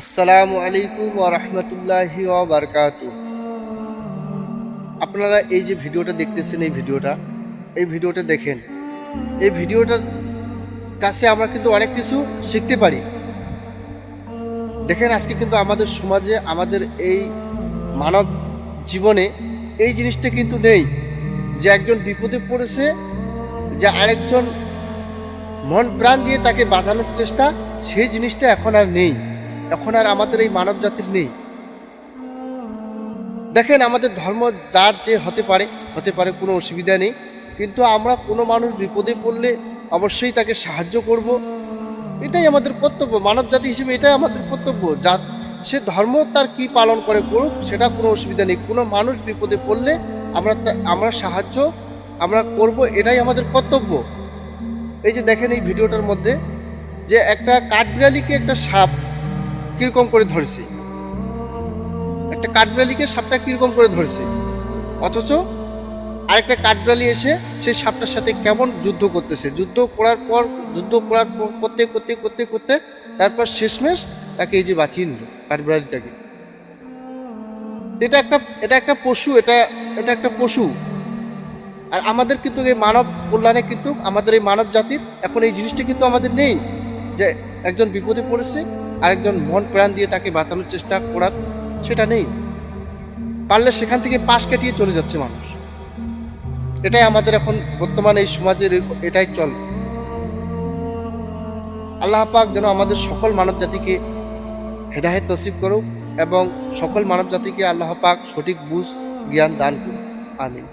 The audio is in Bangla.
আসসালামু আলাইকুম রহমতুল্লাহি বারকাত। আপনারা এই যে ভিডিওটা দেখতেছেন, এই ভিডিওটা এই ভিডিওটা দেখেন। এই ভিডিওটার কাছে আমরা কিন্তু অনেক কিছু শিখতে পারি। দেখেন, আজকে কিন্তু আমাদের সমাজে, আমাদের এই মানব জীবনে এই জিনিসটা কিন্তু নেই যে একজন বিপদে পড়েছে, যে আরেকজন মন প্রাণ দিয়ে তাকে বাঁচানোর চেষ্টা, সেই জিনিসটা এখন আর নেই। এখন আর আমাদের এই মানব জাতির নেই। দেখেন, আমাদের ধর্ম যার যে হতে পারে হতে পারে কোনো অসুবিধা নেই, কিন্তু আমরা কোনো মানুষ বিপদে পড়লে অবশ্যই তাকে সাহায্য করব। এটাই আমাদের কর্তব্য মানব জাতি হিসেবে এটাই আমাদের কর্তব্য, যা সে ধর্ম তার কি পালন করে করুক, সেটা কোনো অসুবিধা নেই। কোনো মানুষ বিপদে পড়লে আমরা আমরা সাহায্য, আমরা করব, এটাই আমাদের কর্তব্য। এই যে দেখেন এই ভিডিওটার মধ্যে, যে একটা কাঠবিড়ালিকে একটা সাপ কীরকম করে ধরেছে? একটা কাঠবিড়ালিকে সাপটা কীরকম করে ধরেছে? অথচ আরেকটা কাঠবিড়ালি এসে সেই সাপটার সাথে কেমন যুদ্ধ করতেছে? যুদ্ধ করার পর, যুদ্ধ করার পর করতে করতে করতে করতে তারপর শেষমেশ তাকে এই যে বাঁচিয়ে নিল কাঠবিড়ালিটাকে। এটা একটা এটা একটা পশু, এটা এটা একটা পশু। আর আমাদের কিন্তু এই মানব কল্যাণে কিন্তু আমাদের এই মানব জাতির এখন এই জিনিসটা কিন্তু আমাদের নেই যে একজন বিপদে পড়েছে আরেকজন মন প্রাণ দিয়ে তাকে বাঁচানোর চেষ্টা করার সেটা নেই। পারলে সেখান থেকে পাশ কাটিয়ে চলে যাচ্ছে মানুষ। এটাই আমাদের এখন বর্তমানে এই সমাজের এটাই চল। আল্লাহ পাক যেন আমাদের সকল মানব জাতিকে হেদায়েত নসিব করুক এবং সকল মানব জাতিকে আল্লাহ পাক সঠিক বুঝ, জ্ঞান দান করুক। আমিন।